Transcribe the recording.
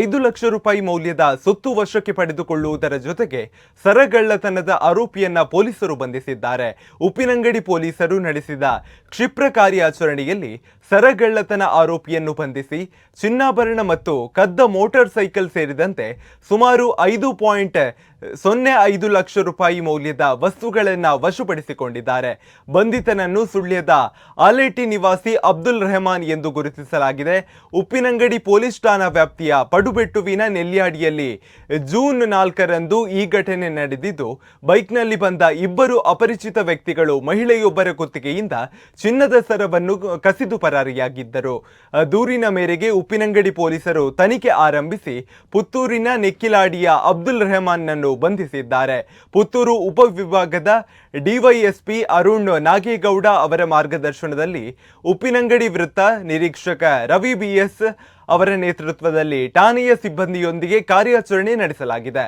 ಐದು ಲಕ್ಷ ರೂಪಾಯಿ ಮೌಲ್ಯದ ಸುತ್ತು ವಶಕ್ಕೆ ಪಡೆದುಕೊಳ್ಳುವುದರ ಜೊತೆಗೆ ಸರಗಳ್ಳತನದ ಆರೋಪಿಯನ್ನ ಪೊಲೀಸರು ಬಂಧಿಸಿದ್ದಾರೆ. ಉಪ್ಪಿನಂಗಡಿ ಪೊಲೀಸರು ನಡೆಸಿದ ಕ್ಷಿಪ್ರ ಕಾರ್ಯಾಚರಣೆಯಲ್ಲಿ ಸರಗಳ್ಳತನ ಆರೋಪಿಯನ್ನು ಬಂಧಿಸಿ ಚಿನ್ನಾಭರಣ ಮತ್ತು ಕದ್ದ ಮೋಟಾರ್ ಸೈಕಲ್ ಸೇರಿದಂತೆ ಸುಮಾರು ಐದು ಪಾಯಿಂಟ್ ಸೊನ್ನೆ ಐದು ಲಕ್ಷ ರೂಪಾಯಿ ಮೌಲ್ಯದ ವಸ್ತುಗಳನ್ನು ವಶಪಡಿಸಿಕೊಂಡಿದ್ದಾರೆ. ಬಂಧಿತನನ್ನು ಸುಳ್ಯದ ಆಲೇಟಿ ನಿವಾಸಿ ಅಬ್ದುಲ್ ರೆಹಮಾನ್ ಎಂದು ಗುರುತಿಸಲಾಗಿದೆ. ಉಪ್ಪಿನಂಗಡಿ ಪೊಲೀಸ್ ಠಾಣಾ ವ್ಯಾಪ್ತಿಯ ಪಡುಬೆಟ್ಟುವಿನ ನೆಲ್ಯಾಡಿಯಲ್ಲಿ ಜೂನ್ ನಾಲ್ಕರಂದು ಈ ಘಟನೆ ನಡೆದಿದ್ದು, ಬೈಕ್ನಲ್ಲಿ ಬಂದ ಇಬ್ಬರು ಅಪರಿಚಿತ ವ್ಯಕ್ತಿಗಳು ಮಹಿಳೆಯೊಬ್ಬರ ಕುತ್ತಿಗೆಯಿಂದ ಚಿನ್ನದ ಸರವನ್ನು ಕಸಿದು ಪರಾರಿಯಾಗಿದ್ದರು. ದೂರಿನ ಮೇರೆಗೆ ಉಪ್ಪಿನಂಗಡಿ ಪೊಲೀಸರು ತನಿಖೆ ಆರಂಭಿಸಿ ಪುತ್ತೂರಿನ ನೆಕ್ಕಿಲಾಡಿಯ ಅಬ್ದುಲ್ ರೆಹಮಾನ್ನನ್ನು ಬಂಧಿಸಿದ್ದಾರೆ. ಪುತ್ತೂರು ಉಪವಿಭಾಗದ ಡಿವೈಎಸ್ಪಿ ಅರುಣ್ ನಾಗೇಗೌಡ ಅವರ ಮಾರ್ಗದರ್ಶನದಲ್ಲಿ ಉಪ್ಪಿನಂಗಡಿ ವೃತ್ತ ನಿರೀಕ್ಷಕ ರವಿ ಬಿಎಸ್ ಅವರ ನೇತೃತ್ವದಲ್ಲಿ ಠಾಣೆಯ ಸಿಬ್ಬಂದಿಯೊಂದಿಗೆ ಕಾರ್ಯಾಚರಣೆ ನಡೆಸಲಾಗಿದೆ.